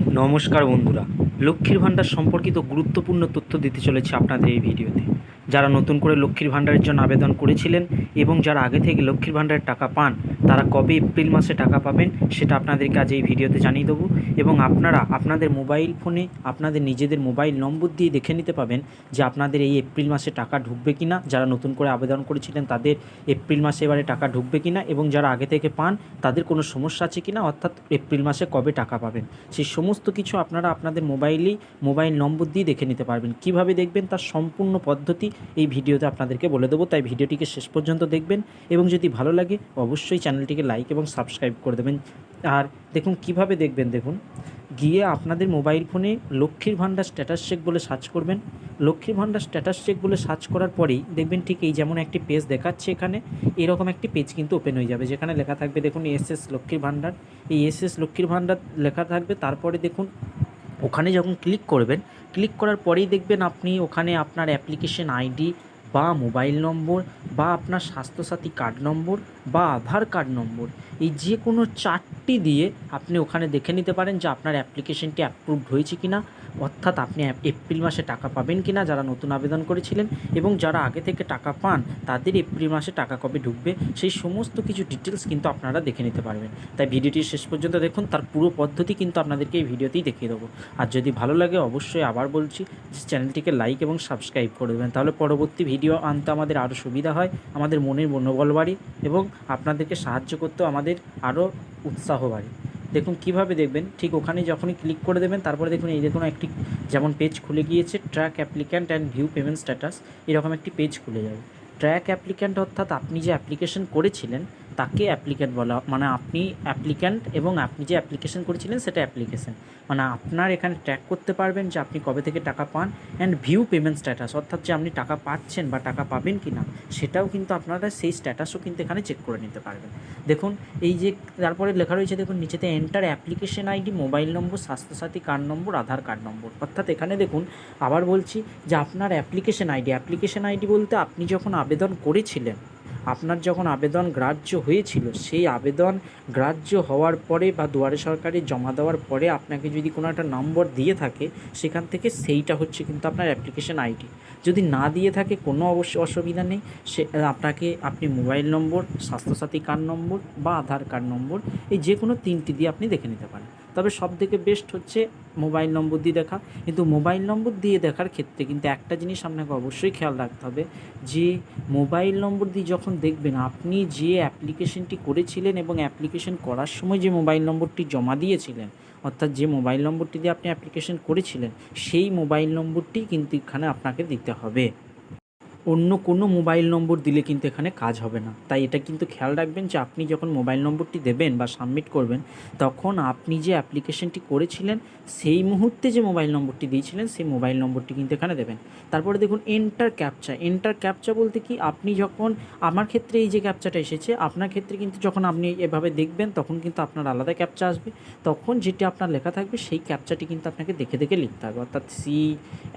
নমস্কার বন্ধুরা। লক্ষ্মীর ভাণ্ডার সম্পর্কিত গুরুত্বপূর্ণ তথ্য দিতে চলেছে আপনাদের এই ভিডিওতে। যারা নতুন করে লক্ষ্মীর ভাণ্ডারের জন্য আবেদন করেছিলেন এবং যারা আগে থেকে লক্ষ্মীর ভাণ্ডারের টাকা পান, তারা কবে এপ্রিল মাসে টাকা পাবেন সেটা আপনাদেরকে আজ এই ভিডিওতে জানিয়ে দেবো এবং আপনারা আপনাদের মোবাইল ফোনে আপনাদের নিজেদের মোবাইল নম্বর দিয়ে দেখে নিতে পাবেন যে আপনাদের এই এপ্রিল মাসে টাকা ঢুকবে কি না যারা নতুন করে আবেদন করেছিলেন, তাদের এপ্রিল মাসে এবারে টাকা ঢুকবে কি না এবং যারা আগে থেকে পান, তাদের কোনো সমস্যা আছে কি না অর্থাৎ এপ্রিল মাসে কবে টাকা পাবেন? সেই সমস্ত কিছু আপনারা আপনাদের মোবাইলেই মোবাইল নম্বর দিয়ে দেখে নিতে পারবেন। কীভাবে দেখবেন? তার সম্পূর্ণ পদ্ধতি এই ভিডিওতে আপনাদেরকে বলে দেবো। তাই ভিডিওটিকে শেষ পর্যন্ত দেখবেন এবং যদি ভালো লাগে, অবশ্যই চ্যানেলটিকে লাইক এবং সাবস্ক্রাইব করে দেবেন। আর দেখুন, কীভাবে দেখবেন দেখুন, গিয়ে আপনাদের মোবাইল ফোনে লক্ষ্মীর ভাণ্ডার স্ট্যাটাস চেক বলে সার্চ করবেন। লক্ষ্মীর ভাণ্ডার স্ট্যাটাস চেক বলে সার্চ করার পরেই দেখবেন ঠিক এই যেমন একটি পেজ দেখাচ্ছে এখানে, এরকম একটি পেজ কিন্তু ওপেন হয়ে যাবে, যেখানে লেখা থাকবে দেখুন এস এস লক্ষ্মীর ভাণ্ডার। এই এস এস লক্ষ্মীর ভাণ্ডার লেখা থাকবে, তারপরে দেখুন ওখানে যখন ক্লিক করবেন ক্লিক করার পরেই দেখবেন আপনি ওখানে আপনার অ্যাপ্লিকেশন আইডি বা মোবাইল নম্বর বা আপনার স্বাস্থ্যসাথী কার্ড নম্বর বা আধার কার্ড নম্বর এই যে কোনো চারটি দিয়ে আপনি ওখানে দেখে নিতে পারেন যে আপনার অ্যাপ্লিকেশনটি অ্যাপ্রুভড হয়েছে কি না অর্থাৎ আপনি এপ্রিল মাসে টাকা পাবেন কি না যারা নতুন আবেদন করেছিলেন এবং যারা আগে থেকে টাকা পান, তাদের এপ্রিল মাসে টাকা কবে ঢুকবে, সেই সমস্ত কিছু ডিটেলস কিন্তু আপনারা দেখে নিতে পারবেন। তাই ভিডিওটি শেষ পর্যন্ত দেখুন, তার পুরো পদ্ধতি কিন্তু আপনাদেরকে এই ভিডিওতেই দেখিয়ে দেবো। আর যদি ভালো লাগে, অবশ্যই আবার বলছি, যে চ্যানেলটিকে লাইক এবং সাবস্ক্রাইব করে দেবেন। তাহলে পরবর্তী ভিডিও আনতে আমাদের আরও সুবিধা হয়, আমাদের মনের মনোবল বাড়ে এবং আপনাদেরকে সাহায্য করতেও আমাদের আরও উৎসাহ বাড়ে। দেখুন কীভাবে দেখবেন, ঠিক ওখানে যখনই ক্লিক করে দেবেন, তারপরে দেখুন এই দেখুন একটি যেমন পেজ খুলে গিয়েছে track applicant and view payment status এরকম একটি পেজ খুলে যাবে। ট্র্যাক অ্যাপ্লিক্যান্ট অর্থাৎ আপনি যে অ্যাপ্লিকেশন করেছিলেন তাকে অ্যাপ্লিক্যান্ট বলা মানে আপনি অ্যাপ্লিক্যান্ট এবং আপনি যে অ্যাপ্লিকেশন করেছিলেন সেটা অ্যাপ্লিকেশন মানে আপনার এখানে ট্র্যাক করতে পারবেন যে আপনি কবে থেকে টাকা পান অ্যান্ড ভিউ পেমেন্ট স্ট্যাটাস অর্থাৎ যে আপনি টাকা পাচ্ছেন বা টাকা পাবেন কি না সেটাও কিন্তু আপনারা সেই স্ট্যাটাসও কিন্তু এখানে চেক করে নিতে পারবেন। দেখুন, এই যে তারপরে লেখা রয়েছে, দেখুন, নিচেতে enter application ID mobile number Swasthya Sathi card number Aadhaar card number অর্থাৎ এখানে দেখুন, আবার বলছি যে আপনার অ্যাপ্লিকেশন আইডি অ্যাপ্লিকেশন আইডি বলতে আপনি যখন আবেদন করেছিলেন আপনার যখন আবেদন গ্রাহ্য হয়েছিল, সেই আবেদন গ্রাহ্য হওয়ার পরে বা দুয়ারে সরকারে জমা দেওয়ার পরে আপনাকে যদি কোনো একটা নম্বর দিয়ে থাকে, সেখান থেকে সেইটা হচ্ছে কিন্তু আপনার অ্যাপ্লিকেশন আইডি যদি না দিয়ে থাকে, কোনো অবশ্য অসুবিধা নেই। সে, আপনাকে আপনি mobile number, Swasthya Sathi card number বা আধার কার্ড নম্বর, এই যে কোনো তিনটি দিয়ে আপনি দেখে নিতে পারেন। তবে সব থেকে বেস্ট হচ্ছে মোবাইল নম্বর দিয়ে দেখা। কিন্তু মোবাইল নম্বর দিয়ে দেখার ক্ষেত্রে কিন্তু একটা জিনিস আপনাকে অবশ্যই খেয়াল রাখতে হবে যে মোবাইল নম্বর দিয়ে যখন দেখবেন আপনি যে অ্যাপ্লিকেশনটি করেছিলেন এবং অ্যাপ্লিকেশন করার সময় যে মোবাইল নম্বরটি জমা দিয়েছিলেন, অর্থাৎ যে মোবাইল নম্বরটি দিয়ে আপনি অ্যাপ্লিকেশন করেছিলেন, সেই মোবাইল নম্বরটি কিন্তু এখানে আপনাকে দিতে হবে। অন্য কোনো মোবাইল নম্বর দিলে কিন্তু এখানে কাজ হবে না। তাই এটা কিন্তু খেয়াল রাখবেন যে আপনি যখন মোবাইল নম্বরটি দেবেন বা সাবমিট করবেন, তখন আপনি যে অ্যাপ্লিকেশনটি করেছিলেন, সেই মুহূর্তে যে মোবাইল নম্বরটি দিয়েছিলেন, সেই মোবাইল নম্বরটি কিন্তু এখানে দেবেন। তারপরে দেখুন এন্টার ক্যাপচা এন্টার ক্যাপচা বলতে কি? আপনি যখন, আমার ক্ষেত্রে এই যে ক্যাপচাটা এসেছে, আপনার ক্ষেত্রে কিন্তু যখন আপনি এভাবে দেখবেন, তখন কিন্তু আপনার আলাদা ক্যাপচা আসবে। তখন যেটি আপনার লেখা থাকবে, সেই ক্যাপচাটি কিন্তু আপনাকে দেখে দেখে লিখতে হবে। অর্থাৎ সি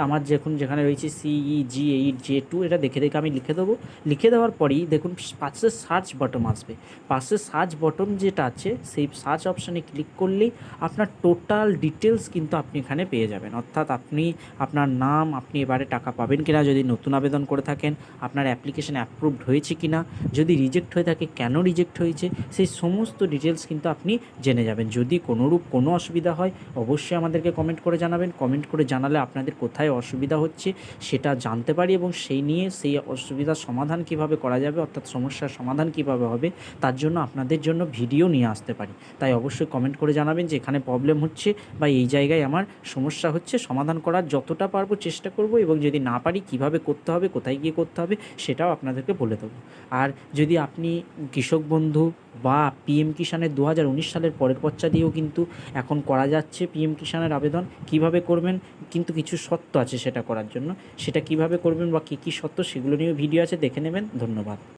আমার যখন যেখানে রয়েছে সিই জি এইট জে টু এটা দেখে দেখে আমি লিখে দেবো। লিখে দেওয়ার পরেই দেখুন পাশে সার্চ বটম আসবে। পাশে সার্চ বটম যেটা আছে, সেই সার্চ অপশানে ক্লিক করলেই আপনার টোটাল ডিটেলস কিন্তু আপনি এখানে পেয়ে যাবেন। অর্থাৎ আপনি, আপনার নাম, আপনি এবারে টাকা পাবেন কিনা, যদি নতুন আবেদন করে থাকেন, আপনার অ্যাপ্লিকেশান অ্যাপ্রুভড হয়েছে কিনা, যদি রিজেক্ট হয়ে থাকে, কেন রিজেক্ট হয়েছে, সেই সমস্ত ডিটেলস কিন্তু আপনি জেনে যাবেন। যদি কোনোরূপ কোনো অসুবিধা হয়, অবশ্যই আমাদেরকে কমেন্ট করে জানাবেন। কমেন্ট করে জানালে আপনাদের কোথায় অসুবিধা হচ্ছে, সেটা জানতে পারি এবং সেই নিয়ে সেই অসুবিধার সমাধান কীভাবে করা যাবে, অর্থাৎ সমস্যার সমাধান কীভাবে হবে, তার জন্য আপনাদের জন্য ভিডিও নিয়ে আসতে পারি। তাই অবশ্যই কমেন্ট করে জানাবেন যে এখানে প্রবলেম হচ্ছে বা এই জায়গায় আমার সমস্যা হচ্ছে, সমাধান করার যতটা পারব চেষ্টা করব এবং যদি না পারি কীভাবে করতে হবে, কোথায় গিয়ে করতে হবে, সেটাও আপনাদেরকে বলে দেবো। আর যদি আপনি কৃষক বন্ধু বা পিএম কিষানের দু সালের পরের পর্চা দিয়েও কিন্তু এখন করা যাচ্ছে পিএম কিষাণের আবেদন। কীভাবে করবেন? কিন্তু কিছু শর্ত আছে সেটা করার জন্য। সেটা কীভাবে করবেন বা কী কী শর্ত সেগুলো নিয়েও ভিডিও আছে, দেখে নেবেন। ধন্যবাদ।